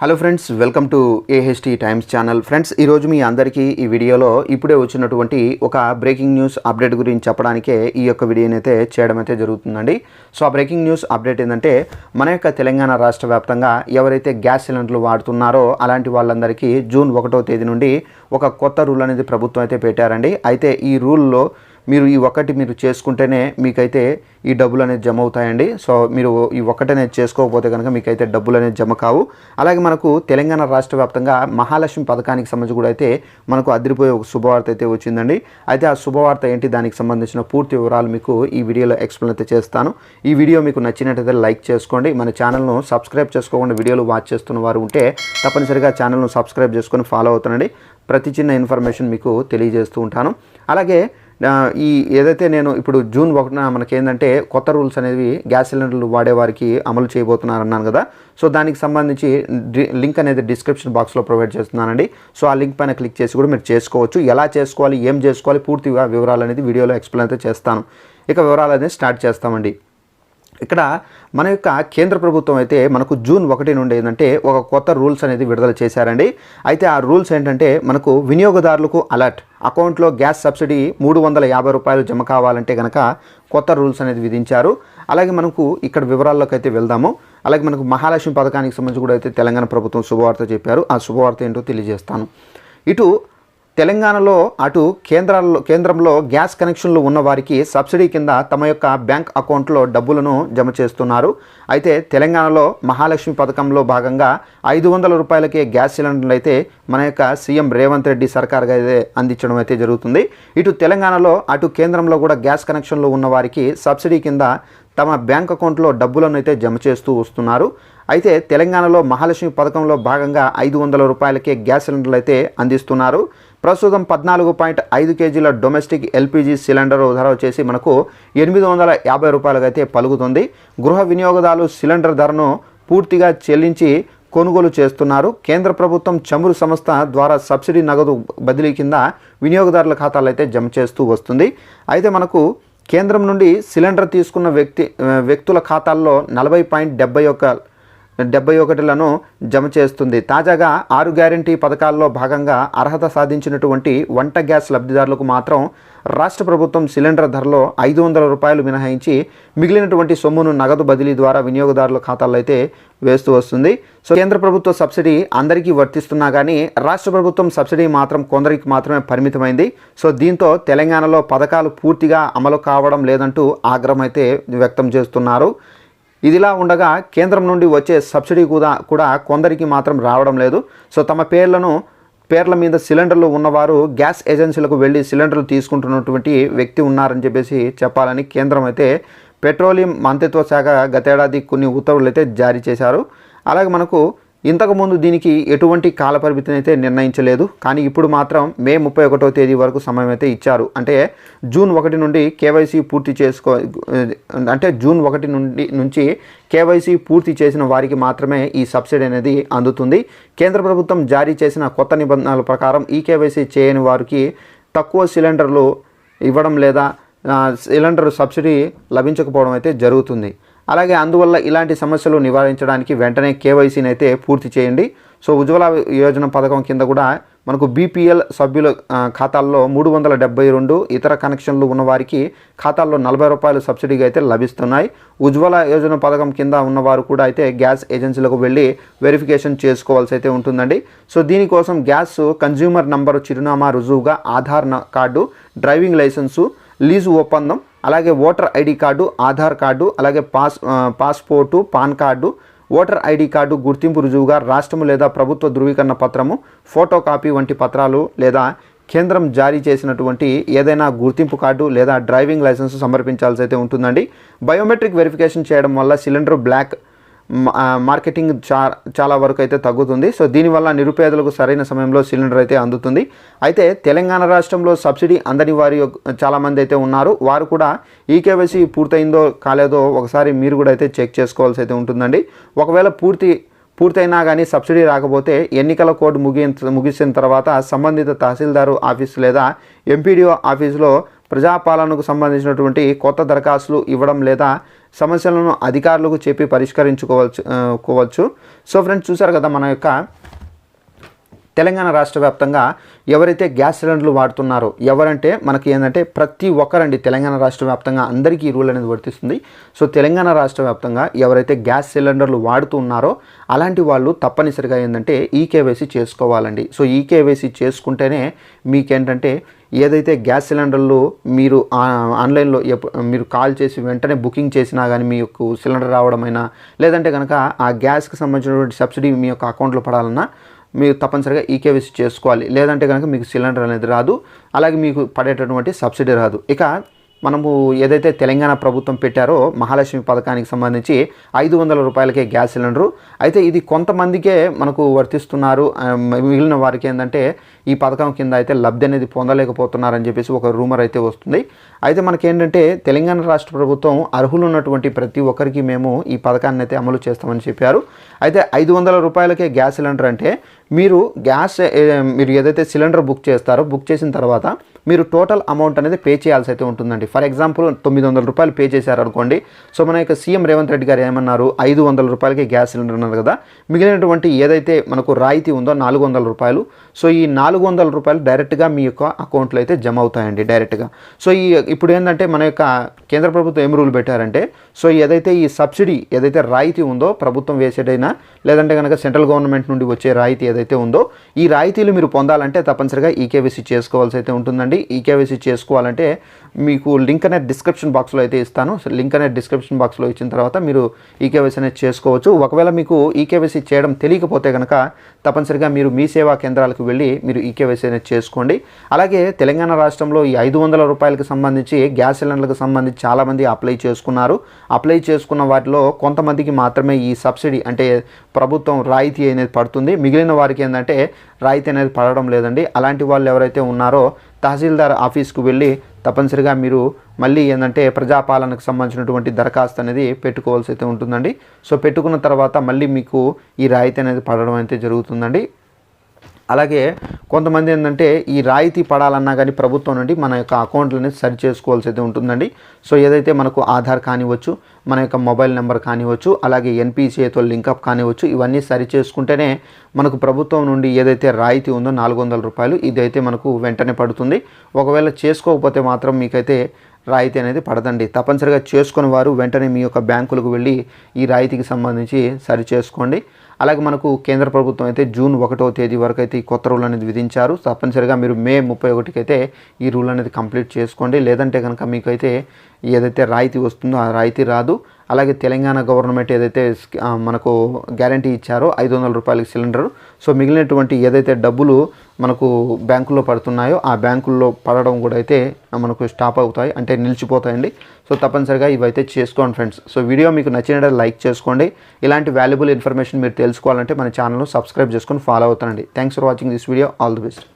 Hello friends welcome to AHT times channel friends ఈరోజు మీ అందరికీ ఈ వీడియోలో ఇప్పుడే వచ్చినటువంటి ఒక బ్రేకింగ్ న్యూస్ అప్డేట్ గురించి చెప్పడానికే ఈ యొక్క వీడియోని అయితే చేయడం అయితే జరుగుతుందండి. సో ఆ బ్రేకింగ్ న్యూస్ అప్డేట్ ఏంటంటే మన యొక్క తెలంగాణ రాష్ట్ర వ్యాప్తంగా ఎవరైతే గ్యాస్ సిలిండర్లు వాడుతున్నారో అలాంటి వాళ్ళందరికీ జూన్ ఒకటో తేదీ నుండి ఒక కొత్త రూల్ అనేది ప్రభుత్వం అయితే పెట్టారండి. అయితే ఈ రూల్లో మీరు ఈ ఒక్కటి మీరు చేసుకుంటేనే మీకైతే ఈ డబ్బులు అనేది జమ అవుతాయండి. సో మీరు ఈ ఒకటి అనేది చేసుకోకపోతే కనుక మీకైతే డబ్బులు అనేది జమ కావు. అలాగే మనకు తెలంగాణ రాష్ట్ర వ్యాప్తంగా మహాలక్ష్మి పథకానికి సంబంధించి కూడా అయితే మనకు అదిరిపోయే ఒక శుభవార్త అయితే వచ్చిందండి. అయితే ఆ శుభవార్త ఏంటి? దానికి సంబంధించిన పూర్తి వివరాలు మీకు ఈ వీడియోలో ఎక్స్ప్లెయిన్ అయితే చేస్తాను. ఈ వీడియో మీకు నచ్చినట్టయితే లైక్ చేసుకోండి. మన ఛానల్ను సబ్స్క్రైబ్ చేసుకోకుండా వీడియోలు వాచ్ చేస్తున్న వారు ఉంటే తప్పనిసరిగా ఛానల్ను సబ్స్క్రైబ్ చేసుకొని ఫాలో అవుతానండి. ప్రతి చిన్న ఇన్ఫర్మేషన్ మీకు తెలియజేస్తూ ఉంటాను. అలాగే ఈ ఏదైతే నేను ఇప్పుడు జూన్ ఒకటిన మనకి ఏంటంటే కొత్త రూల్స్ అనేవి గ్యాస్ సిలిండర్లు వాడేవారికి అమలు చేయబోతున్నారు అన్నాను కదా. సో దానికి సంబంధించి లింక్ అనేది డిస్క్రిప్షన్ బాక్స్లో ప్రొవైడ్ చేస్తున్నానండి. సో ఆ లింక్ పైన క్లిక్ చేసి కూడా మీరు చేసుకోవచ్చు. ఎలా చేసుకోవాలి ఏం చేసుకోవాలి పూర్తిగా వివరాలు అనేది వీడియోలో ఎక్స్ప్లెయిన్ అయితే చేస్తాను. ఇక వివరాలు అనేది స్టార్ట్ చేస్తామండి. ఇక్కడ మన యొక్క కేంద్ర ప్రభుత్వం అయితే మనకు జూన్ ఒకటి నుండి ఏంటంటే ఒక కొత్త రూల్స్ అనేది విడుదల చేశారండి. అయితే ఆ రూల్స్ ఏంటంటే మనకు వినియోగదారులకు అలర్ట్. అకౌంట్లో గ్యాస్ సబ్సిడీ మూడు వందల యాభై రూపాయలు జమ కావాలంటే కనుక కొత్త రూల్స్ అనేది విధించారు. అలాగే మనకు ఇక్కడ వివరాల్లోకి అయితే వెళ్దాము. అలాగే మనకు మహాలక్ష్మి పథకానికి సంబంధించి కూడా అయితే తెలంగాణ ప్రభుత్వం శుభవార్త చెప్పారు. ఆ శుభవార్త ఏంటో తెలియజేస్తాను. ఇటు తెలంగాణలో అటు కేంద్రాల్లో కేంద్రంలో గ్యాస్ కనెక్షన్లు ఉన్న వారికి సబ్సిడీ కింద తమ యొక్క బ్యాంక్ అకౌంట్లో డబ్బులను జమ చేస్తున్నారు. అయితే తెలంగాణలో మహాలక్ష్మి పథకంలో భాగంగా ఐదు వందల రూపాయలకే గ్యాస్ సిలిండర్లు అయితే మన యొక్క సీఎం రేవంత్ రెడ్డి సర్కార్గా అయితే అందించడం అయితే జరుగుతుంది. ఇటు తెలంగాణలో అటు కేంద్రంలో కూడా గ్యాస్ కనెక్షన్లు ఉన్న వారికి సబ్సిడీ కింద తమ బ్యాంక్ అకౌంట్లో డబ్బులను అయితే జమ చేస్తూ వస్తున్నారు. అయితే తెలంగాణలో మహాలక్ష్మి పథకంలో భాగంగా ఐదు వందల రూపాయలకే గ్యాస్ సిలిండర్లు అయితే అందిస్తున్నారు. ప్రస్తుతం పద్నాలుగు పాయింట్ ఐదు కేజీల డొమెస్టిక్ ఎల్పిజి సిలిండర్ ధర వచ్చేసి మనకు ఎనిమిది వందల యాభై రూపాయలుగా అయితే పలుకుతుంది. గృహ వినియోగదారులు సిలిండర్ ధరను పూర్తిగా చెల్లించి కొనుగోలు చేస్తున్నారు. కేంద్ర ప్రభుత్వం చమురు సంస్థ ద్వారా సబ్సిడీ నగదు బదిలీ కింద వినియోగదారుల ఖాతాలు అయితే జమ చేస్తూ వస్తుంది. అయితే మనకు కేంద్రం నుండి సిలిండర్ తీసుకున్న వ్యక్తి వ్యక్తుల ఖాతాల్లో నలభై పాయింట్ డెబ్బై ఒక్క డెబ్బై ఒకటిలను జమ చేస్తుంది. తాజాగా ఆరు గ్యారంటీ పథకాల్లో భాగంగా అర్హత సాధించినటువంటి వంట గ్యాస్ లబ్ధిదారులకు మాత్రం రాష్ట్ర ప్రభుత్వం సిలిండర్ ధరలో ఐదు వందల రూపాయలు మినహాయించి మిగిలినటువంటి సొమ్మును నగదు బదిలీ ద్వారా వినియోగదారుల ఖాతాల్లో అయితే వేస్తూ వస్తుంది. సో కేంద్ర ప్రభుత్వ సబ్సిడీ అందరికీ వర్తిస్తున్నా కానీ రాష్ట్ర ప్రభుత్వం సబ్సిడీ మాత్రం కొందరికి మాత్రమే పరిమితమైంది. సో దీంతో తెలంగాణలో పథకాలు పూర్తిగా అమలు కావడం లేదంటూ ఆగ్రహం అయితే వ్యక్తం చేస్తున్నారు. ఇదిలా ఉండగా కేంద్రం నుండి వచ్చే సబ్సిడీ కూడా కూడా కొందరికి మాత్రం రావడం లేదు. సో తమ పేర్లను పేర్ల మీద సిలిండర్లు ఉన్నవారు గ్యాస్ ఏజెన్సీలకు వెళ్ళి సిలిండర్లు తీసుకుంటున్నటువంటి వ్యక్తి ఉన్నారని చెప్పేసి చెప్పాలని కేంద్రం అయితే పెట్రోలియం మంత్రిత్వ శాఖ గతేడాది కొన్ని ఉత్తర్వులు అయితే జారీ చేశారు. అలాగే మనకు ఇంతకుముందు దీనికి ఎటువంటి కాలపరిమితిని అయితే నిర్ణయించలేదు కానీ ఇప్పుడు మాత్రం మే ముప్పై ఒకటో తేదీ వరకు సమయం అయితే ఇచ్చారు. అంటే జూన్ ఒకటి నుండి కేవైసీ పూర్తి చేసుకో అంటే జూన్ ఒకటి నుండి నుంచి కేవైసీ పూర్తి చేసిన వారికి మాత్రమే ఈ సబ్సిడీ అనేది అందుతుంది. కేంద్ర ప్రభుత్వం జారీ చేసిన కొత్త నిబంధనల ప్రకారం ఈ కేవైసీ చేయని వారికి తక్కువ సిలిండర్లు ఇవ్వడం లేదా సిలిండర్ సబ్సిడీ లభించకపోవడం అయితే జరుగుతుంది. అలాగే అందువల్ల ఇలాంటి సమస్యలు నివారించడానికి వెంటనే కేవైసీని అయితే పూర్తి చేయండి. సో ఉజ్వల యోజన పథకం కింద కూడా మనకు బీపీఎల్ సభ్యుల ఖాతాల్లో మూడు వందల డెబ్బై రెండు ఇతర కనెక్షన్లు ఉన్నవారికి ఖాతాల్లో నలభై రూపాయలు సబ్సిడీగా అయితే లభిస్తున్నాయి. ఉజ్వల యోజన పథకం కింద ఉన్నవారు కూడా అయితే గ్యాస్ ఏజెన్సీలకు వెళ్ళి వెరిఫికేషన్ చేసుకోవాల్సి అయితే ఉంటుందండి. సో దీనికోసం గ్యాస్ కన్జ్యూమర్ నంబరు చిరునామా రుజువుగా Aadhaar card driving licence lease ఒప్పందం అలాగే voter ID card Aadhaar card అలాగే pass passport PAN card voter ID card గుర్తింపు రుజువుగా రాష్ట్రము లేదా ప్రభుత్వ ధృవీకరణ పత్రము ఫోటో కాపీ వంటి పత్రాలు లేదా కేంద్రం జారీ చేసినటువంటి ఏదైనా గుర్తింపు కార్డు లేదా డ్రైవింగ్ లైసెన్స్ సమర్పించాల్సి అయితే ఉంటుందండి. బయోమెట్రిక్ వెరిఫికేషన్ చేయడం వల్ల సిలిండర్ బ్లాక్ మార్కెటింగ్ చా చాలా వరకు అయితే తగ్గుతుంది. సో దీనివల్ల నిరుపేదలకు సరైన సమయంలో సిలిండర్ అయితే అందుతుంది. అయితే తెలంగాణ రాష్ట్రంలో సబ్సిడీ అందని వారి యొక్క- చాలామంది అయితే ఉన్నారు. వారు కూడా ఈ కేవైసీ పూర్తయిందో కాలేదో ఒకసారి మీరు కూడా అయితే చెక్ చేసుకోవాల్సి అయితే ఉంటుందండి. ఒకవేళ పూర్తి పూర్తయినా కానీ సబ్సిడీ రాకపోతే ఎన్నికల కోడ్ ముగి ముగిసిన తర్వాత సంబంధిత తహసీల్దారు ఆఫీస్ లేదా ఎంపీడీఓ ఆఫీసులో ప్రజాపాలనకు సంబంధించినటువంటి కొత్త దరఖాస్తులు ఇవ్వడం లేదా సమస్యలను అధికారులకు చెప్పి పరిష్కరించుకోవచ్చు కోవచ్చు. సో ఫ్రెండ్స్ చూసారు కదా మన యొక్క తెలంగాణ రాష్ట్ర వ్యాప్తంగా ఎవరైతే గ్యాస్ సిలిండర్లు వాడుతున్నారో ఎవరంటే మనకి ఏంటంటే ప్రతి ఒక్కరండి తెలంగాణ రాష్ట్ర వ్యాప్తంగా అందరికీ ఈ రూల్ అనేది వర్తిస్తుంది. సో తెలంగాణ రాష్ట్ర వ్యాప్తంగా ఎవరైతే గ్యాస్ సిలిండర్లు వాడుతూ ఉన్నారో అలాంటి వాళ్ళు తప్పనిసరిగా ఏంటంటే ఈ కేవైసీ చేసుకోవాలండి. సో ఈ కేవైసీ చేసుకుంటేనే మీకేంటంటే ఏదైతే గ్యాస్ సిలిండర్లు మీరు ఆన్లైన్లో మీరు కాల్ చేసి వెంటనే బుకింగ్ చేసినా కానీ మీ యొక్క సిలిండర్ రావడమైనా లేదంటే కనుక ఆ గ్యాస్కి సంబంధించినటువంటి సబ్సిడీ మీ యొక్క అకౌంట్లో పడాలన్నా మీరు తప్పనిసరిగా ఈకేవీసీ చేసుకోవాలి. లేదంటే కనుక మీకు సిలిండర్ అనేది రాదు. అలాగే మీకు పడేటటువంటి సబ్సిడీ రాదు. ఇక మనము ఏదైతే తెలంగాణ ప్రభుత్వం పెట్టారో మహాలక్ష్మి పథకానికి సంబంధించి ఐదు వందల రూపాయలకే గ్యాస్ సిలిండరు. అయితే ఇది కొంతమందికే మనకు వర్తిస్తున్నారు. మిగిలిన వారికి ఏంటంటే ఈ పథకం కింద అయితే లబ్ధి అనేది పొందలేకపోతున్నారని చెప్పేసి ఒక రూమర్ అయితే వస్తుంది. అయితే మనకేంటంటే తెలంగాణ రాష్ట్ర ప్రభుత్వం అర్హులు ఉన్నటువంటి ప్రతి ఒక్కరికి మేము ఈ పథకాన్ని అయితే అమలు చేస్తామని చెప్పారు. అయితే ఐదు వందల రూపాయలకే గ్యాస్ సిలిండర్ అంటే మీరు గ్యాస్ మీరు ఏదైతే సిలిండర్ బుక్ చేస్తారో బుక్ చేసిన తర్వాత మీరు టోటల్ అమౌంట్ అనేది పే చేయాల్సి అయితే ఉంటుందండి. ఫర్ ఎగ్జాంపుల్ తొమ్మిది వందల రూపాయలు పే చేశారు అనుకోండి. సో మన యొక్క సీఎం రేవంత్ రెడ్డి గారు ఏమన్నారు? ఐదు వందల రూపాయలకి గ్యాస్ సిలిండర్ అన్నారు కదా. మిగిలినటువంటి ఏదైతే మనకు రాయితీ ఉందో నాలుగు వందల రూపాయలు. సో ఈ నాలుగు వందల రూపాయలు డైరెక్ట్గా మీ యొక్క అకౌంట్లో అయితే జమ అవుతాయండి డైరెక్ట్గా. సో ఈ ఇప్పుడు ఏంటంటే మన యొక్క కేంద్ర ప్రభుత్వం ఏం రూల్ పెట్టారంటే సో ఏదైతే ఈ సబ్సిడీ ఏదైతే రాయితీ ఉందో ప్రభుత్వం వేసేటైనా లేదంటే కనుక సెంట్రల్ గవర్నమెంట్ నుండి వచ్చే రాయితీ ఏదైతే ఉందో ఈ రాయితీలు మీరు పొందాలంటే తప్పనిసరిగా ఈకేవీసీ చేసుకోవాల్సి అయితే ఉంటుందండి. ఈకేవీసీ చేసుకోవాలంటే మీకు లింక్ అనేది డిస్క్రిప్షన్ బాక్స్లో అయితే ఇస్తాను. లింక్ అనేది డిస్క్రిప్షన్ బాక్స్లో ఇచ్చిన తర్వాత మీరు ఈకేవైసీ అనేది చేసుకోవచ్చు. ఒకవేళ మీకు ఈకేవైసీ చేయడం తెలియకపోతే కనుక తప్పనిసరిగా మీరు మీ సేవా కేంద్రాలకు వెళ్ళి మీరు ఈకేవైసీ అనేది చేసుకోండి. అలాగే తెలంగాణ రాష్ట్రంలో ఈ ఐదు వందల రూపాయలకు సంబంధించి గ్యాస్ సిలిండర్లకు సంబంధించి చాలామంది అప్లై చేసుకున్నారు. అప్లై చేసుకున్న వాటిలో కొంతమందికి మాత్రమే ఈ సబ్సిడీ అంటే ప్రభుత్వం రాయితీ అనేది పడుతుంది. మిగిలిన వారికి ఏంటంటే రాయితీ అనేది పడడం లేదండి. అలాంటి వాళ్ళు ఎవరైతే ఉన్నారో తహసీల్దార్ ఆఫీస్కు వెళ్ళి తప్పనిసరిగా మీరు మళ్ళీ ఏంటంటే ప్రజాపాలనకు సంబంధించినటువంటి దరఖాస్తు అనేది పెట్టుకోవాల్సి అయితే ఉంటుందండి. సో పెట్టుకున్న తర్వాత మళ్ళీ మీకు ఈ రాయితీ అనేది పడడం అయితే జరుగుతుందండి. అలాగే కొంతమంది ఏంటంటే ఈ రాయితీ పడాలన్నా కానీ ప్రభుత్వం నుండి మన యొక్క అకౌంట్లని సరి చేసుకోవాల్సి అయితే ఉంటుందండి. సో ఏదైతే మనకు ఆధార్ కానివచ్చు మన యొక్క మొబైల్ నెంబర్ కానివచ్చు అలాగే ఎన్పిసిఐతో లింకప్ కానివచ్చు ఇవన్నీ సరి చేసుకుంటేనే మనకు ప్రభుత్వం నుండి ఏదైతే రాయితీ ఉందో నాలుగు వందల రూపాయలు ఇదైతే మనకు వెంటనే పడుతుంది. ఒకవేళ చేసుకోకపోతే మాత్రం మీకైతే రాయితీ అనేది పడదండి. తప్పనిసరిగా చేసుకుని వారు వెంటనే మీ యొక్క బ్యాంకులకు వెళ్ళి ఈ రాయితీకి సంబంధించి సరి చేసుకోండి. అలాగే మనకు కేంద్ర ప్రభుత్వం అయితే జూన్ ఒకటో తేదీ వరకు అయితే ఈ కొత్త రూల్ అనేది విధించారు. తప్పనిసరిగా మీరు మే ముప్పై ఒకటికి అయితే ఈ రూల్ అనేది కంప్లీట్ చేసుకోండి. లేదంటే కనుక మీకైతే ఏదైతే రాయితీ వస్తుందో ఆ రాయితీ రాదు. అలాగే తెలంగాణ గవర్నమెంట్ ఏదైతే మనకు గ్యారంటీ ఇచ్చారో ఐదు వందల రూపాయలకి సిలిండర్. సో మిగిలినటువంటి ఏదైతే డబ్బులు మనకు బ్యాంకుల్లో పడుతున్నాయో ఆ బ్యాంకుల్లో పడడం కూడా అయితే మనకు స్టాప్ అవుతాయి అంటే నిలిచిపోతాయండి. సో తప్పనిసరిగా ఇవైతే చేసుకోండి ఫ్రెండ్స్. సో వీడియో మీకు నచ్చినట్టు లైక్ చేసుకోండి. ఇలాంటి వాల్యుబుల్ ఇన్ఫర్మేషన్ మీరు తెలుసుకోవాలంటే మన ఛానల్ను సబ్స్క్రైబ్ చేసుకొని ఫాలో అవుతానండి. Thanks for watching this video all the best